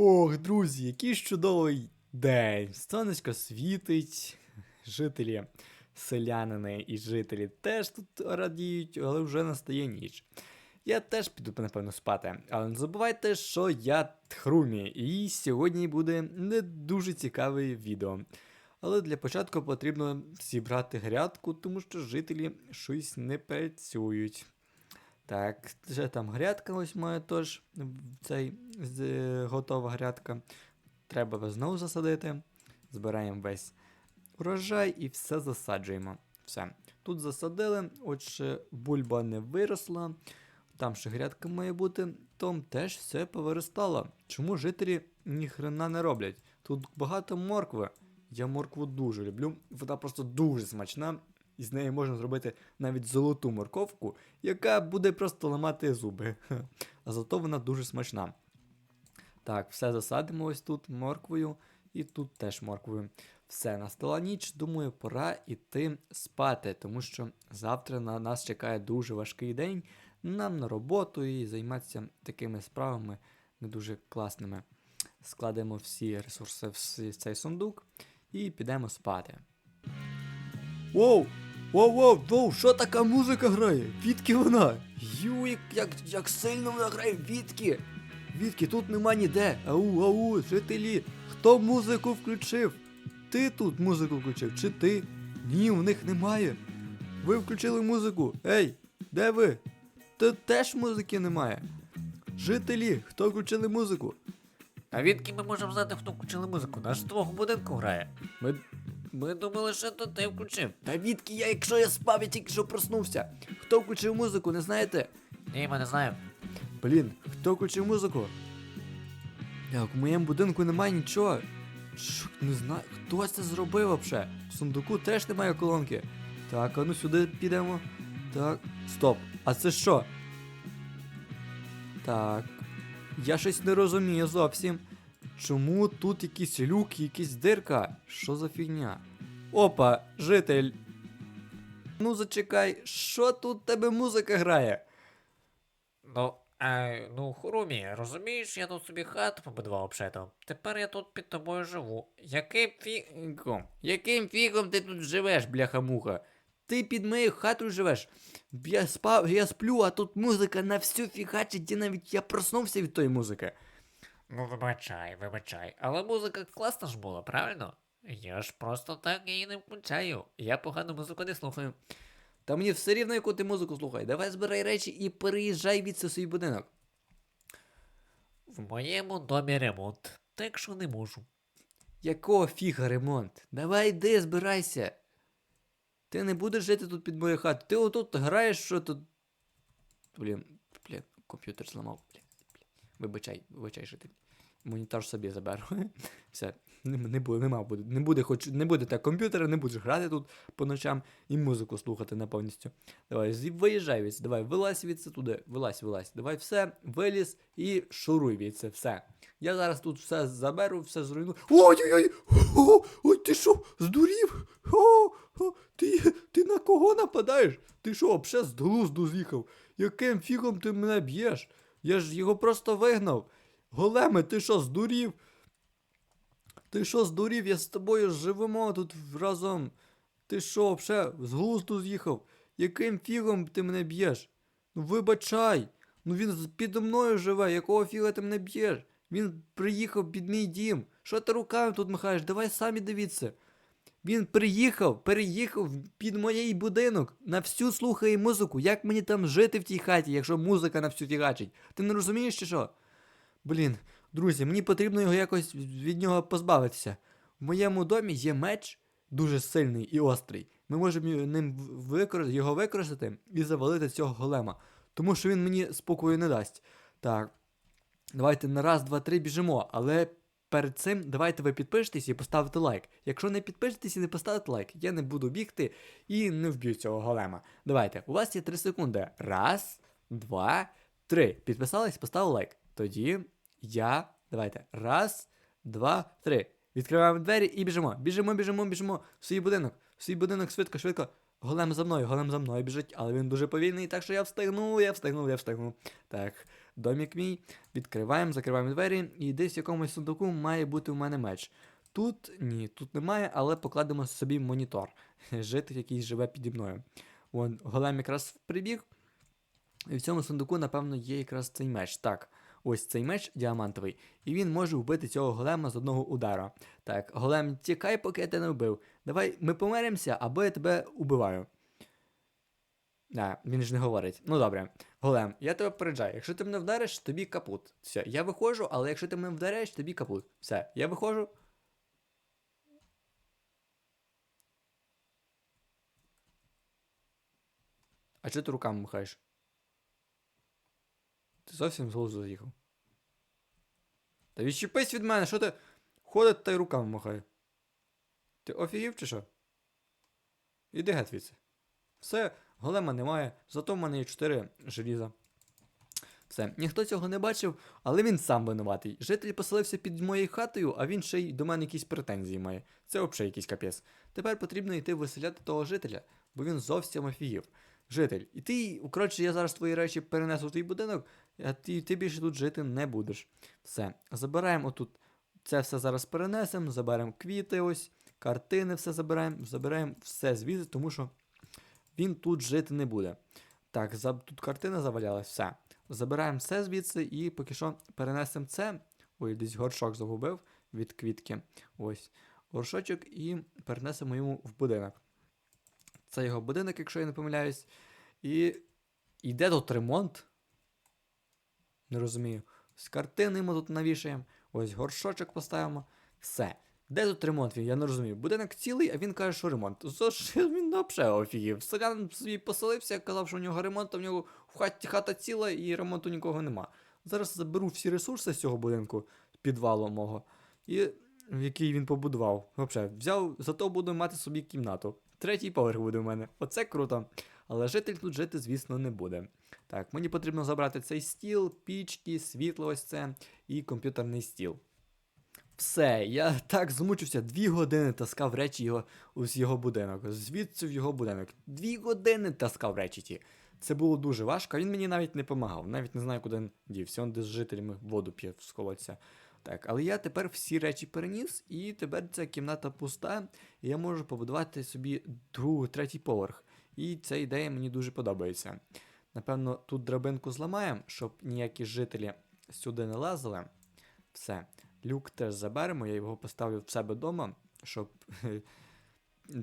Ох, друзі, який чудовий день. Сонечко світить. Жителі, селянини і жителі теж тут радіють, але вже настає ніч. Я теж піду, напевно, спати. Але не забувайте, що я Тхрумі, і сьогодні буде не дуже цікаве відео. Але для початку потрібно зібрати грядку, тому що жителі щось не працюють. Так, вже там грядка ось моя теж цей готова грядка. Треба знову засадити. Збираємо весь урожай і все засаджуємо. Все. Тут засадили, отже, бульба не виросла. Там ще грядка має бути, там теж все повиростало. Чому жителі ніхрена не роблять? Тут багато моркви. Я моркву дуже люблю. Вона просто дуже смачна. І з неї можна зробити навіть золоту морковку, яка буде просто ламати зуби. А зато вона дуже смачна. Так, все засадимо ось тут морквою, і тут теж морквою. Все, настала ніч, думаю, пора йти спати, тому що завтра на нас чекає дуже важкий день. Нам на роботу і займатися такими справами не дуже класними. Складемо всі ресурси в цей сундук і підемо спати. Воу! Воу, воу, воу, що така музика грає? Відки вона? Ю, як, як, як сильно вона грає, відки? Відки, тут нема ніде. Ау, ау, жителі. Хто музику включив? Ти тут музику включив, чи ти? Ні, в них немає. Ви включили музику. Ей, де ви? Тут теж музики немає. Жителі, хто включили музику? А відки ми можемо знати, хто включили музику? Наш з твого будинку грає. Ми... Ми думали, що то ти включив. Та відки я, якщо я спав, я тільки що проснувся. Хто включив музику, не знаєте? Ні, ми не знаємо. Блін, хто включив музику? Як, в моєму будинку немає нічого. Ш, не знаю, хто це зробив вообще? В сундуку теж немає колонки. Так, а ну сюди підемо. Так. Стоп. А це що? Так. Я щось не розумію зовсім. Чому тут якийсь люк, якась дирка? Що за фігня? Опа, житель. Ну зачекай, що тут тебе музика грає? Ну, а, ну, Хурумі, розумієш, я тут собі хату побудував обшето. Тепер я тут під тобою живу. Яким фі... Фігом. Яким фігом ти тут живеш, бляха-муха? Ти під моєю хатою живеш. Я спав, я сплю, а тут музика на всю фігачить, і навіть я проснувся від тої музики. Ну, вибачай, вибачай. Але музика класна ж була, правильно? Я ж просто так її не включаю. Я погану музику не слухаю. Та мені все рівно, яку ти музику слухай. Давай збирай речі і переїжджай від свій будинок. В моєму домі ремонт, так що не можу. Якого фіга ремонт? Давай йди, збирайся. Ти не будеш жити тут під моєю хатою. Ти отут граєш, що тут. Блін, блін, комп'ютер зламав. Блін, блін. Вибачай, вибачай, житель. Монітор собі заберу. Все, не, не буде, нема буде. Не буде, хоч не буде так комп'ютера, не будеш грати тут по ночам і музику слухати на повністю. Давай, виїжджай від давай, вилазь від туди, вилазь, вилазь. Давай все, виліз і шуруй від все. Я зараз тут все заберу, все зруйную. Ой-ой-ой! Ой, ти що, здурів? О, о, ти, ти на кого нападаєш? Ти що, взагалі з глузду з'їхав? Яким фігом ти мене б'єш? Я ж його просто вигнав. Големе, ти що, здурів? Ти що, здурів? Я з тобою живемо тут разом. Ти що, взагалі з глузду з'їхав? Яким фігом ти мене б'єш? Ну вибачай. Ну він підо мною живе, якого фіга ти мене б'єш? Він приїхав під мій дім. Що ти руками тут махаєш? Давай самі дивіться. Він приїхав, переїхав під моїй будинок, на всю слухає музику. Як мені там жити в тій хаті, якщо музика на всю фігачить? Ти не розумієш чи що? Блін, друзі, мені потрібно його якось від нього позбавитися. В моєму домі є меч дуже сильний і острий. Ми можемо ним викор... його використати і завалити цього голема. Тому що він мені спокою не дасть. Так. Давайте на раз, два, три біжимо. Але перед цим давайте ви підпишетесь і поставите лайк. Якщо не підпишетесь і не поставите лайк, я не буду бігти і не вб'ю цього голема. Давайте, у вас є 3 секунди. Раз, два, три. Підписались, поставили лайк. Тоді я. Давайте. Раз, два, три. Відкриваємо двері і біжимо. Біжимо, біжимо, біжимо. В свій будинок. В свій будинок, швидко, швидко. Голем за мною, голем за мною біжить, але він дуже повільний, так що я встигнув, я встигнув, я встигнув. Так, домік мій, відкриваємо, закриваємо двері, і десь в якомусь сундуку має бути у мене меч. Тут ні, тут немає, але покладемо собі монітор. Житель, який живе піді мною. Вон, голем якраз прибіг. І в цьому сундуку, напевно, є якраз цей меч. Так, ось цей меч діамантовий. І він може вбити цього голема з одного удара. Так, голем, тікай, поки я тебе не вбив. Давай ми помиримося, або я тебе убиваю. А, він ж не говорить. Ну добре. Голем, я тебе попереджаю. Якщо ти мене вдариш, тобі капут. Все, я виходжу, але якщо ти мене вдариш, тобі капут. Все, я виходжу. А чого ти руками махаєш? Ти зовсім з глузду заїхав. Та відчепись від мене, що ти ходить та й руками махає. Ти офігів чи що? Іди геть звідси. Все, голема немає, зато в мене є 4 желіза. Все, ніхто цього не бачив, але він сам винуватий. Житель поселився під моєю хатою, а він ще й до мене якісь претензії має. Це взагалі якийсь капець. Тепер потрібно йти виселяти того жителя, бо він зовсім офігів. Житель, і ти, коротше, я зараз твої речі перенесу в твій будинок, а ти, ти більше тут жити не будеш. Все, забираємо отут. Це все зараз перенесемо, заберемо квіти ось, картини все забираємо, забираємо все звідси, тому що він тут жити не буде. Так, за, тут картина завалялась, все. Забираємо все звідси і поки що перенесемо це. Ой, десь горшок загубив від квітки. Ось. Горшочок і перенесемо йому в будинок. Це його будинок, якщо я не помиляюсь. І йде тут ремонт. Не розумію. З картини ми тут навішаємо. Ось горшочок поставимо. Все. Де тут ремонт? Я не розумію. Будинок цілий, а він каже, що ремонт. За він взагалі офігів? Селян собі поселився, казав, що у нього ремонт, а в нього в хаті хата ціла і ремонту нікого нема. Зараз заберу всі ресурси з цього будинку, з підвалу мого, і який він побудував. Взагалі, взяв, зато буду мати собі кімнату. Третій поверх буде в мене. Оце круто. Але житель тут жити, звісно, не буде. Так, мені потрібно забрати цей стіл, пічки, світло ось це і комп'ютерний стіл. Все, я так змучився, дві години таскав речі його з його будинок, звідси в його будинок. Дві години таскав речі ті. Це було дуже важко, він мені навіть не допомагав, навіть не знаю, куди він дівся. Він десь з жителями воду п'є з колодця. Так, але я тепер всі речі переніс, і тепер ця кімната пуста, і я можу побудувати собі другий, третій поверх. І ця ідея мені дуже подобається. Напевно, тут драбинку зламаємо, щоб ніякі жителі сюди не лазили. Все. Люк теж заберемо, я його поставлю в себе вдома, щоб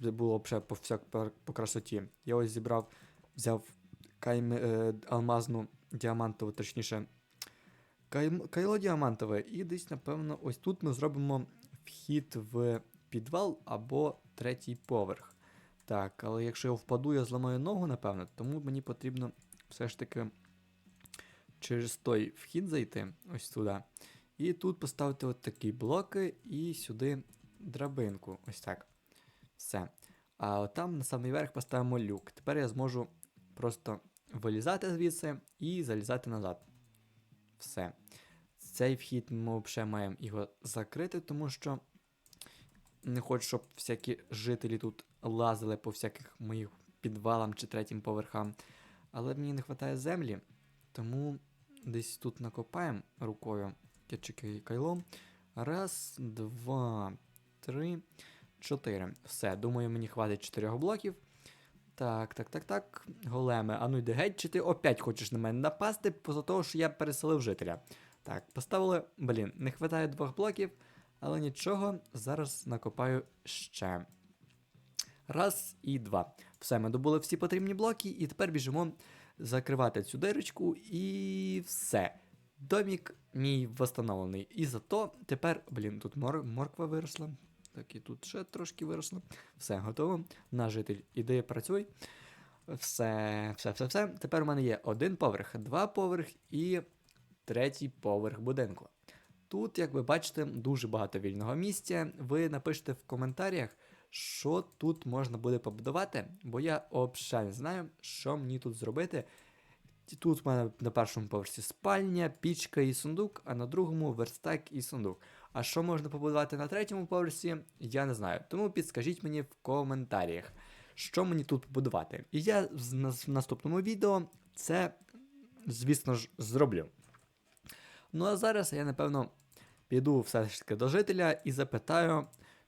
це було ще по, всяк, по, красоті. Я ось зібрав, взяв кайм, е, алмазну діамантову, точніше, кайло діамантове, і десь, напевно, ось тут ми зробимо вхід в підвал або третій поверх. Так, але якщо я впаду, я зламаю ногу, напевно, тому мені потрібно все ж таки через той вхід зайти, ось туди. І тут поставити от такі блоки і сюди драбинку. Ось так. Все. А там на самий верх поставимо люк. Тепер я зможу просто вилізати звідси і залізати назад. Все. Цей вхід ми взагалі маємо його закрити, тому що не хочу, щоб всякі жителі тут лазили по всяких моїх підвалам чи третім поверхам. Але мені не вистачає землі, тому десь тут накопаємо рукою і кайло. Раз, два, три, чотири. Все, думаю, мені хватить чотирьох блоків. Так, так, так, так. Големе, а ну йди геть, чи ти опять хочеш на мене напасти, поза того, що я переселив жителя. Так, поставили. Блін, не вистачає двох блоків, але нічого, зараз накопаю ще. Раз і два. Все, ми добули всі потрібні блоки, і тепер біжимо закривати цю дирочку, і все. Домік мій восстановлений. І зато тепер, блін, тут мор морква виросла. Так, і тут ще трошки виросло. Все, готово. Наш житель, іди працюй. Все, все, все, все. Тепер у мене є один поверх, два поверх і третій поверх будинку. Тут, як ви бачите, дуже багато вільного місця. Ви напишете в коментарях, що тут можна буде побудувати, бо я взагалі не знаю, що мені тут зробити. Тут в мене на першому поверсі спальня, пічка і сундук, а на другому верстак і сундук. А що можна побудувати на третьому поверсі, я не знаю. Тому підскажіть мені в коментарях, що мені тут побудувати. І я в наступному відео це, звісно ж, зроблю. Ну а зараз я, напевно, піду все ж таки до жителя і запитаю,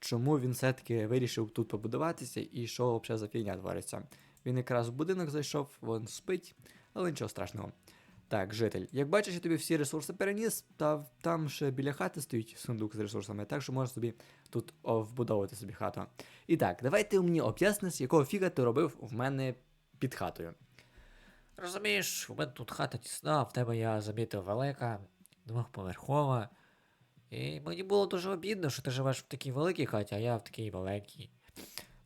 чому він все-таки вирішив тут побудуватися і що взагалі за фігня твориться. Він якраз в будинок зайшов, він спить, але нічого страшного. Так, житель, як бачиш, я тобі всі ресурси переніс, та там ще біля хати стоїть сундук з ресурсами, так що можеш собі тут о, вбудовувати собі хату. І так, давай ти мені об'ясниш, якого фіга ти робив в мене під хатою. Розумієш, у мене тут хата тісна, в тебе я замітив велика, двохповерхова. І мені було дуже обідно, що ти живеш в такій великій хаті, а я в такій маленькій.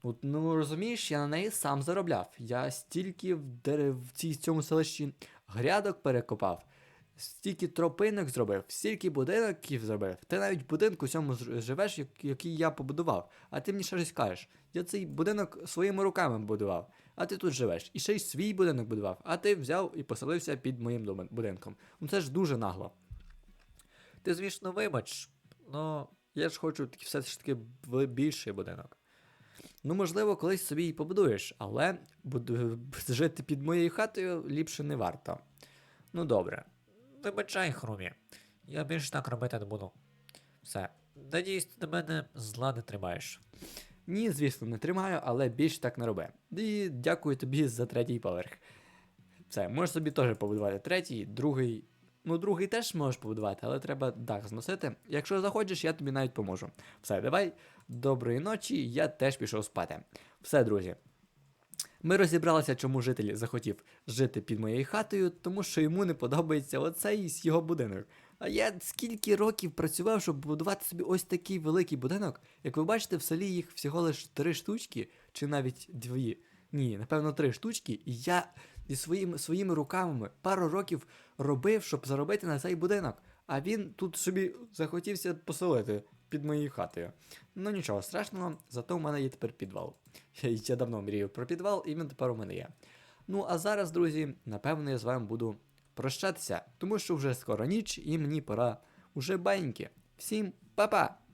От, ну розумієш, я на неї сам заробляв. Я стільки в, дерев, в цій цьому селищі грядок перекопав, стільки тропинок зробив, стільки будинків зробив. Ти навіть будинку цьому живеш, який я побудував. А ти мені ще щось кажеш. Я цей будинок своїми руками будував, а ти тут живеш. І ще й свій будинок будував, а ти взяв і поселився під моїм будинком. Ну це ж дуже нагло. Ти, звісно, вибач, ну, Я ж хочу все ж таки більший будинок. Ну, можливо, колись собі і побудуєш, але буду, жити під моєю хатою ліпше не варто. Ну добре. вибачай, Хрумі. Я більше так робити не буду. Все. Надіюсь, ти до мене зла не тримаєш. Ні, звісно, не тримаю, але більше так не роби. І дякую тобі за третій поверх. Все, можеш собі теж побудувати третій, другий. Ну, другий теж можеш побудувати, але треба дах зносити. Якщо захочеш, я тобі навіть поможу. Все, давай. Доброї ночі, я теж пішов спати. Все, друзі. Ми розібралися, чому житель захотів жити під моєю хатою, тому що йому не подобається оцей його будинок. А я скільки років працював, щоб будувати собі ось такий великий будинок. Як ви бачите, в селі їх всього лиш три штучки, чи навіть дві. Ні, напевно, три штучки. І я зі своїми, своїми руками пару років робив, щоб заробити на цей будинок. А він тут собі захотівся поселити під моєю хатою. Ну нічого страшного, зато в мене є тепер підвал. Я, я давно мрію про підвал, і він тепер у мене є. Ну а зараз, друзі, напевно, я з вами буду прощатися, тому що вже скоро ніч, і мені пора уже баньки. Всім па-па!